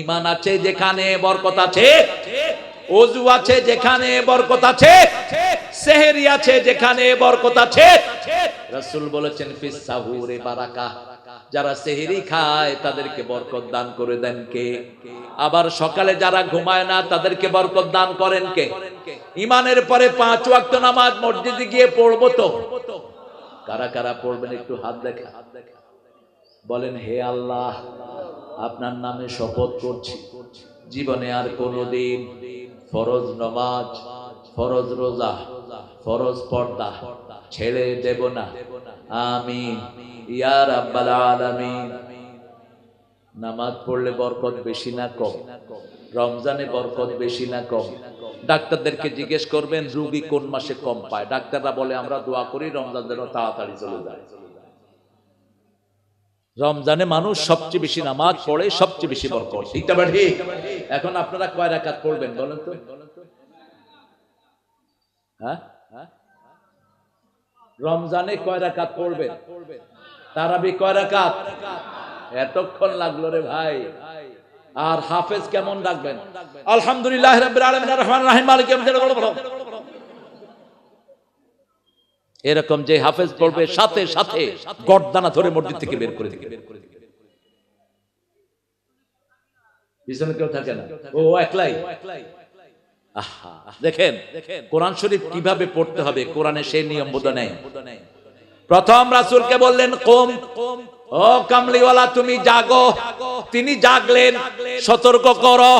ইমান আছে যেখানে বরকত আছে অজু আছে যেখানে বরকত আছে, সেহেরি আছে যেখানে বরকত আছে। রাসূল বলেছেন, ফিস বারাকা, যারা সেহেরি খায় তাদেরকে বরকত দান করে দেন কে? আবার সকালে যারা ঘুমায় না তাদেরকে বরকত দান করেন কে? ইমানের পরে পাঁচ ওয়াক্ত নামাজ মসজিদে গিয়ে পড়ব তো। কারা কারা পড়বেন একটু হাত দেখা হাত দেখা। বলেন, হে আল্লাহ আপনার নামে শপথ করছি। জীবনে আর কোনোদিন ফরজ নমাজ, ফরজ রোজা, ফরজ পর্দা ছেড়ে দেব না। আমিন। ইয়া রাব্বাল আলামিন। নামাজ পড়লে বরকত বেশি না কম? রমজানে বরকত বেশি না কম? ডাক্তারদেরকে জিজ্ঞেস করবেন, রুগী কোন মাসে কম পায়? ডাক্তাররা বলে, আমরা দোয়া করি, রমজান যেন তাড়াতাড়ি চলে যায়। রমজানে মানুষ সবচেয়ে বেশি নামাজ পড়ে সবচেয়ে বেশি বরকত। ঠিক এখন আপনারা কয় রাকাত পড়বেন বলেন তো? হ্যাঁ? রমজানে কয় রাকাত পড়বেন? তারাবি কয় রাকাত? এতক্ষণ লাগল রে ভাই। আর হাফেজ কেমন রাখবেন? আলহামদুলিল্লাহ রাব্বিল আলামিন আর রহমান রাহিম মালিক। এরকম যে হাফেজ পড়বে সাথে সাথে গর্দানা ধরে মসজিদ থেকে বের করে দিবে। পিছনে কেউ থাকে না? ও একলাই? দেখেন কোরআন শরীফ কীভাবে পড়তে হবে? কোরআনে সেই নিয়ম বোধ নেই। প্রথম রাসূলকে বললেন কোম। ও কামলিওয়ালা তুমি জাগো। তিনি জাগলেন সতর্ক করো।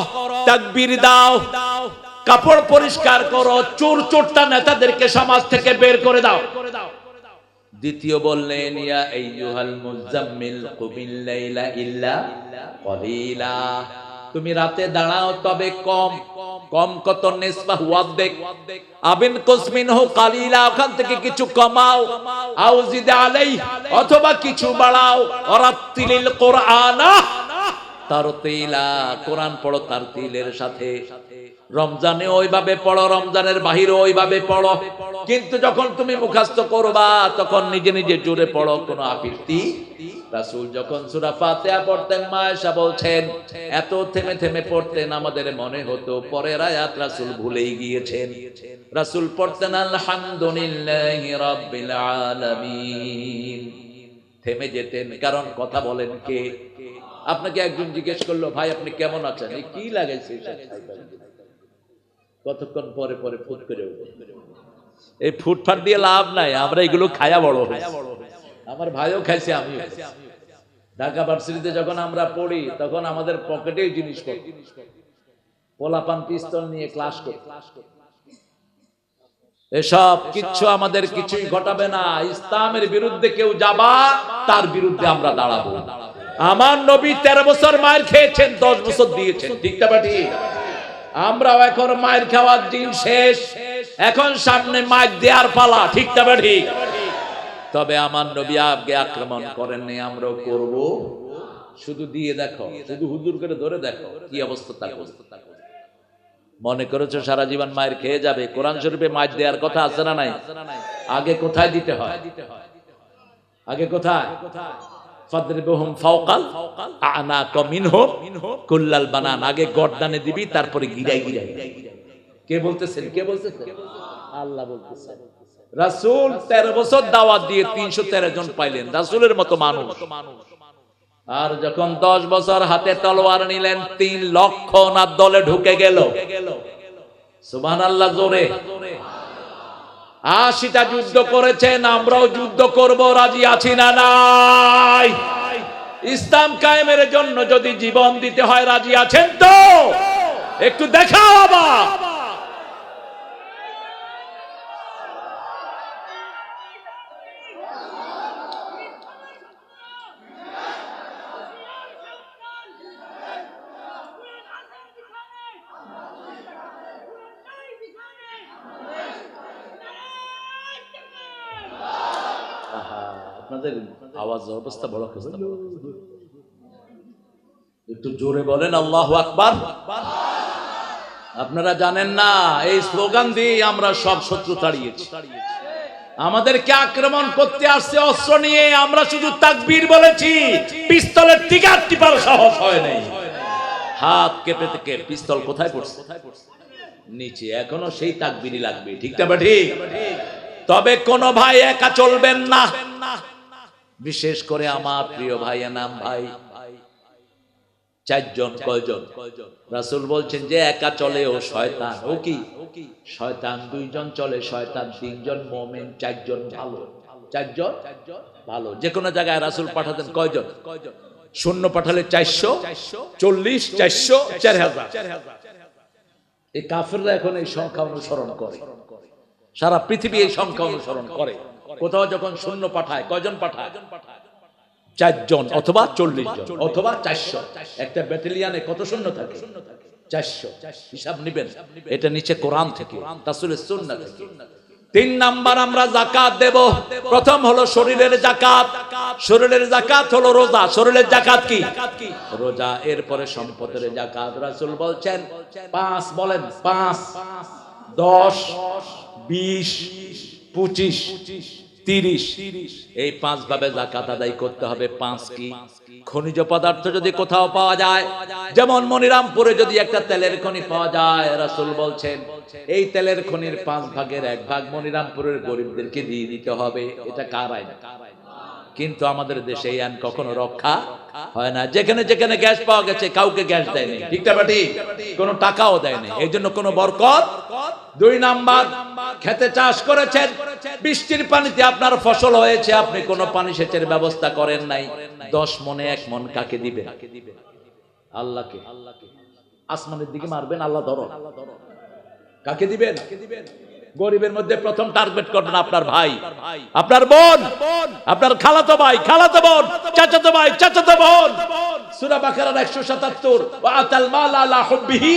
তাকবীর দাও। কাপড় পরিষ্কার করো, চোর চোরটা নেতাদেরকে সমাজ থেকে বের করে দাও। দ্বিতীয় বললেন তুমি রাতে দাঁড়াও, তবে কম কম কত ওখান থেকে কিছু কমাও। আলাই অথবা কিছু বাড়াও। অরাত্তিলিল কোরআনা পড়ো তার তিলের সাথে। রমজানে ওইভাবে পড়ো, রমজানের বাহিরে ওইভাবে পড়ো। কিন্তু যখন তুমি মুখাস্ত করবা, তখন নিজে নিজে জোরে পড়ো, কোনো আপত্তি? রাসূল যখন সূরা ফাতিহা পড়তেন মায়েশা বলছেন, এত থেমে থেমে পড়তেন আমাদের মনে হতো, পরের আয়াত রাসূল ভুলেই গিয়েছেন। রাসূল পড়তেন, আলহামদুলিল্লাহি রাব্বিল আলামিন। থেমে যেতেন, কারণ কথা বলেন কে? আপনাকে একজন জিজ্ঞেস করল, ভাই, আপনি কেমন আছেন? কি লাগাইছে? কতক্ষণ পরে পরে ফুট করে এই ফুটফাট দিয়ে লাভ নাই আমরা এগুলো খায়া বড়। আমার ভাইও খাইছে খাইছি। ঢাকা ভার্সিটিতে যখন আমরা পড়ি তখন আমাদের পকেটে জিনিস পোলাপান পিস্তল নিয়ে ক্লাস করত। এসব কিচ্ছু আমাদের কিছুই ঘটাবে না। ইসলামের বিরুদ্ধে কেউ যাবা তার বিরুদ্ধে আমরা দাঁড়াবো। আমার নবী তেরো বছর মায়ের খেয়েছেন দশ বছর দিয়েছেন। ঠিকটা ঠিক আমরাও এখন মায়ের খাওয়ার দিন শেষ। এখন সামনে মায়ের দেয়ার পালা ঠিকটা বা ঠিক? তবে আমার নবী আগে আক্রমণ করেননি, আমরাও করব। শুধু দিয়ে দেখো, শুধু হুজুর করে ধরে দেখো, কি অবস্থা তা অবস্থা মনে করেছ সারা জীবন মায়ের খেয়ে যাবে? কোরআন শরীফে মায়ের দেওয়ার কথা আছে না নাই? আগে কোথায় দিতে হয়? আগে কোথায়? ফাদরিবহুম ফাওকাল কুল্লাল বানান, আগে গর্দানে দিবি, তারপরে গিরাই গিরাই কে বলতেছেন? কে বলতেছেন? আল্লাহ বলতেছেন। রাসূল 13 বছর দাওয়াত দিয়ে 313 জন পাইলেন, রাসূলের মতো মানুষ। আর যখন 10 বছর হাতে তলোয়ার নিলেন 3 লক্ষ না দলে ঢুকে গেল। সুবহানাল্লাহ, জোরে। আশিটা যুদ্ধ করেছেন, আমরাও যুদ্ধ করব, রাজি আছি না, নাই? ইসলাম কায়েমের জন্য যদি জীবন দিতে হয়, রাজি আছেন তো? একটু দেখাও আবার। আপনাদের আওয়াজ, অবস্থা বড় অবস্থা একটু জোরে বলেন, আল্লাহ আকবার। আপনারা জানেন না, এই স্লোগান দিয়ে আমরা সব শত্রু তাড়িয়েছি। আমাদেরকে আক্রমণ করতে আসছে অস্ত্র নিয়ে, আমরা শুধু তাকবীর বলেছি, পিস্তলের টিকার টিপার সাহস হয় নাই। হাত কেঁপে থেকে পিস্তল কোথায় পড়ছে? নিচে, এখনও সেই তাকবিরি লাগবে, ঠিক না ঠিক? তবে কোন ভাই একা চলবেন না। বিশেষ করে আমার প্রিয় ভাই। নাম ভাই। চারজন কয়জন? রাসূল বলছেন যে একা চলে ও শয়তান। ও কি? শয়তান। দুইজন চলে শয়তান তিনজন মোমেন চারজন ভালো। চারজন ভালো। যে কোনো জায়গায় রাসূল পাঠাতেন কয়জন? শূন্য পাঠালে চারশো চল্লিশ চারশো চার হাজার এই কাফেররা এখন এই সংখ্যা অনুসরণ করে। সারা পৃথিবী এই সংখ্যা অনুসরণ করে। কোথাও যখন শূন্য পাঠায়, কয়জন পাঠায়? চারজন অথবা চল্লিশ জন, অথবা চারশো। একটা ব্যাটালিয়ানে কত শূন্য থাকে? চারশো। হিসাব নিবেন, এটা নিচে কোরআন থেকে তাসুলের সুন্নাহ থেকে। তিন নাম্বার আমরা জাকাত দেব। প্রথম হলো শরীরের জাকাত শরীরের জাকাত হলো রোজা। শরীরের জাকাত কি? রোজা। এরপরে সম্পদের জাকাত রাসূল বলছেন, পাঁচ বলেন, পাঁচ, দশ, বিশ, পঁচিশ। তিরিশ। এই পাঁচ ভাবে জাকাত আদায় করতে হবে, পাঁচ কি? খনিজ পদার্থ যদি কোথাও পাওয়া যায়, যেমন মনিরামপুরে যদি একটা তেলের খনি পাওয়া যায়, রাসুল বলছেন, এই তেলের খনির পাঁচ ভাগের এক ভাগ মনিরামপুরের গরিবদেরকে দিয়ে দিতে হবে। এটা কার আইন? কিন্তু আমাদের দেশে এই আইন কখনো রক্ষা হয় না। যেখানে যেখানে গ্যাস পাওয়া গেছে, কাউকে গ্যাস দেয়নি। ঠিক না কোনো টাকাও দেয়নি। এই জন্য কোনো বরকত? দুই নাম্বার, খেতে চাষ করেছেন, বৃষ্টির পানিতে আপনার ফসল হয়েছে, আপনি কোনো পানি সেচের ব্যবস্থা করেন নাই। দশ মনে এক মন কাকে দিবে? আল্লাহকে। আসমানের দিকে মারবেন, আল্লাহ ধরো কাকে দিবেন? গরিবের মধ্যে প্রথম টার্গেট করবেন আপনার ভাই। আপনার বোন। আপনার খালাতো ভাই, খালাতো বোন, চাচাতো ভাই, চাচাতো বোন। সূরা বাকারার 177 ওয়া আতাল মাল আলা হুববিহি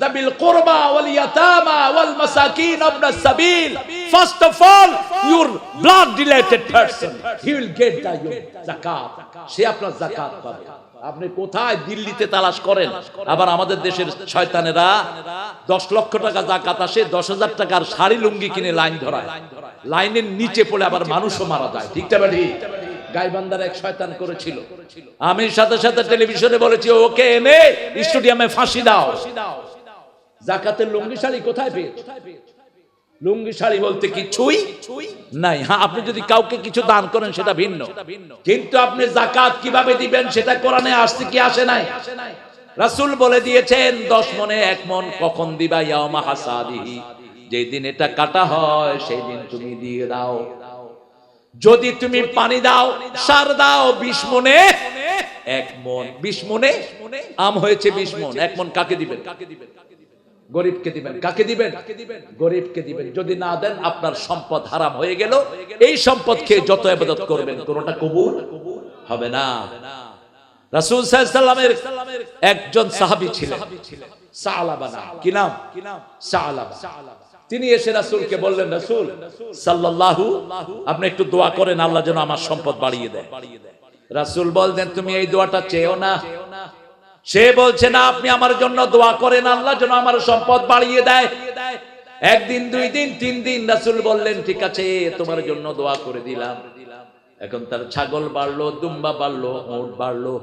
যাবিল কুরবা ওয়াল ইয়াতামা ওয়াল মাসাকিন ইবনাস সাবিল। First of all your blood related person he will get the যাকাত সে আপনার যাকাত পাবে। আপনি কোথায় দিল্লিতে তালাশ করেন? আবার আমাদের দেশের শয়তানেরা দশ লক্ষ টাকা জাকাত আসে, দশ হাজার টাকার শাড়ি লুঙ্গি কিনে লাইন ধরায়। লাইনের নিচে পড়ে আবার মানুষও মারা যায়। ঠিক না শয়তান করেছিল। আমি সাথে সাথে টেলিভিশনে বলেছি, ওকে এনে স্টেডিয়ামে ফাঁসি দাও। জাকাতের লুঙ্গি শাড়ি কোথায় পেয়ে লুঙ্গি শাড়ি বলতে কিছুই নাই হ্যাঁ আপনি যদি কাউকে কিছু দান করেন, সেটা ভিন্ন। কিন্তু আপনি জাকাত কীভাবে দিবেন, সেটা কোরআনে আসছে কি আসে নাই? রাসূল বলে দিয়েছেন, দশ মনে এক মন কখন দিবা ইয়ামা হাসাদিহি? যেই দিন এটা কাটা হয় সেই দিন তুমি দিয়ে দাও। যদি তুমি পানি দাও, সার দাও, বিশ মনে এক মন। বিশ মনে? আম হয়েছে বিশ মন। এক মন কাকে দিবেন কাকে দিবেন? গরিবকে দিবেন। কাকে দিবেন? গরিবকে দিবেন। যদি না দেন, আপনার সম্পদ হারাম হয়ে গেল। এই সম্পদ খেয়ে যত আবাদত করবেন, কোনটা কবুল হবে না। রাসূল সাল্লামের একজন সাহাবী ছিলেন। কি নাম? সালাবা। তিনি এসে রাসূলকে বললেন, রাসূল, সাল্লাল্লাহু, আপনি একটু দোয়া করেন, আল্লাহ যেন আমার সম্পদ বাড়িয়ে দেয়। রাসূল বললেন, তুমি এই দোয়াটা চেয়েও না। সে বলছে, না, আপনি আমার জন্য দোয়া করেন, আল্লাহ যেন আমার সম্পদ বাড়িয়ে দেয়। একদিন, দুই দিন, তিন দিন রাসুল বললেন, ঠিক আছে, তোমার জন্য দোয়া করে দিলাম। এখন তার ছাগল বাড়লো, দুম্বা বাড়লো মোট বাড়লো।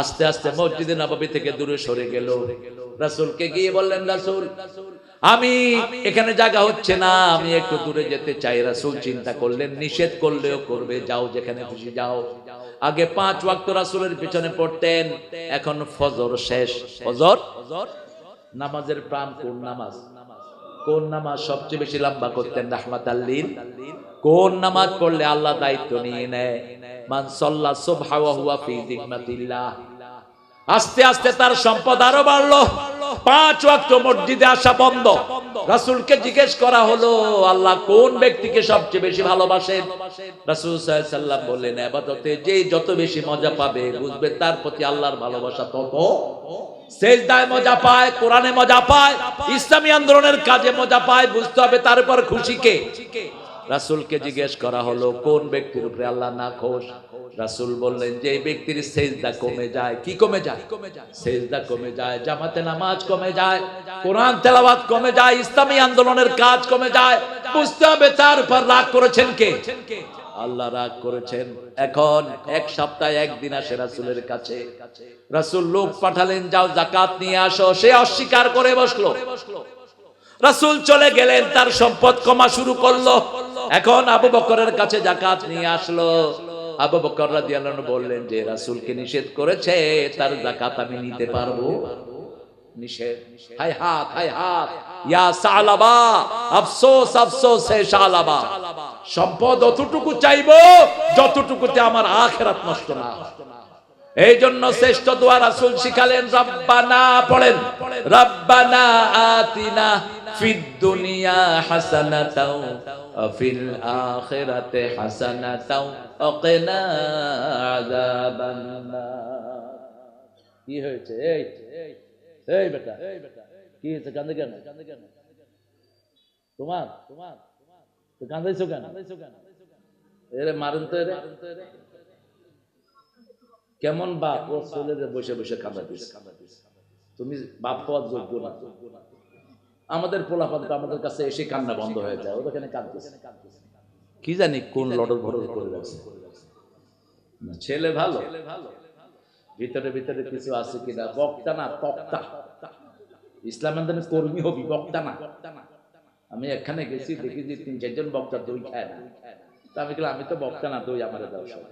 আস্তে আস্তে মসজিদে নবাবী থেকে দূরে সরে গেল। রাসুলকে গিয়ে বললেন, রাসুল, আমি এখানে জায়গা হচ্ছে না, আমি একটু দূরে যেতে চাই। রাসুল চিন্তা করলেন, নিষেধ করলেও করবে, যাও যেখানে খুশি যাও। আগে পাঁচ ওয়াক্ত রাসুলের পিছনে পড়তেন, এখন ফজর শেষ। ফজর? নামাজের প্রাণ কোন নামাজ? কোন নামাজ সবচেয়ে বেশি লম্বা করতেন রাহমাত আল্লিন কোন নামাজ পড়লে আল্লাহ দায়িত্ব নিয়ে নেয়? মান সাল্লা সুবহা হুয়া ফি জিম্মাতিল্লাহ আস্তে আস্তে তার সম্পদ আরও বাড়লো। পাঁচ ওয়াক্ত মসজিদে আসা বন্ধ। রাসূলকে জিজ্ঞেস করা হলো, আল্লাহ কোন ব্যক্তিকে সবচেয়ে বেশি ভালোবাসেন? রাসূল সাল্লাম বললেন ইবাদতে যে যত বেশি মজা পাবে, বুঝবে তার প্রতি আল্লাহর ভালোবাসা তত মজা পায়, কোরআনে মজা পায়, ইসলামী আন্দোলনের কাজে মজা পায়, বুঝতে হবে তারপর খুশি কে? রাসূলকে জিজ্ঞেস করা হলো, কোন ব্যক্তির উপরে আল্লাহ না খোশ রাসূল বললেন, যে ব্যক্তির সেজদা কমে যায়। কি কমে যায়? সেজদা কমে যায়, জামাতে নামাজ কমে যায়, কোরআন তেলাওয়াত কমে যায়, ইসলামী আন্দোলনের কাজ কমে যায়। বুঝতে হবে তার উপর রাগ করেছেন কে? আল্লাহ রাগ করেছেন। এখন এক সপ্তাহে একদিন আসে রাসুলের কাছে। রাসুল লোক পাঠালেন, যাও জাকাত নিয়ে আসো। সে অস্বীকার করে বসল। রাসুল চলে গেলেন, তার সম্পদ কমা শুরু করল। এখন আবু বকরের কাছে জাকাত নিয়ে আসলো। আবু বকর রাদিয়াল্লাহু বললেন, যে রাসূলকে নিষেধ করেছে, তার জাকাত আমি নিতে পারব। নিষেধ। হায় হাত হায় হাত। ইয়া সালাবা, আফসোস আফসোস, হে সালাবা। সম্পদ অতটুকু চাইব, যতটুকুতে আমার নষ্ট না এই জন্য শ্রেষ্ঠ দোয়া রাসূল শিখালেন, রব্বানা, পড়েন। রব্বানা আতিনা ফিদ দুনিয়া হাসানাতাও ফিল আখিরাতি হাসানাতাও ওয়া কিনা আযাবান কি হয়েছে? এই এই, বেটা কি হয়েছে? কান্দে কেন? তোমার তোমার তো কান্দাইছো কেন? এরে মারুন তো এরে। কেমন বাপ ও ছেলেদের বসে বসে কাঁদাতিস তুমি বাপ হওয়ার যোগ্য না। আমাদের পোলাপান তো আমাদের কাছে এসে কান্না বন্ধ হয়ে যায় ওখানে কাঁদতেছে। কি জানি কোন লড়র ভরর করে রাখছে ছেলে ভালো। ভিতরে ভিতরে কিছু আছে কিনা? বক্তা না তক্তা। ইসলাম আন্দোলনের কর্মী হবি বক্তা না। আমি এখানে গেছি দেখি যে তিন চারজন বক্তা দই খায় না। তা আমি আমি তো বক্তা না দই আমার দাও সব।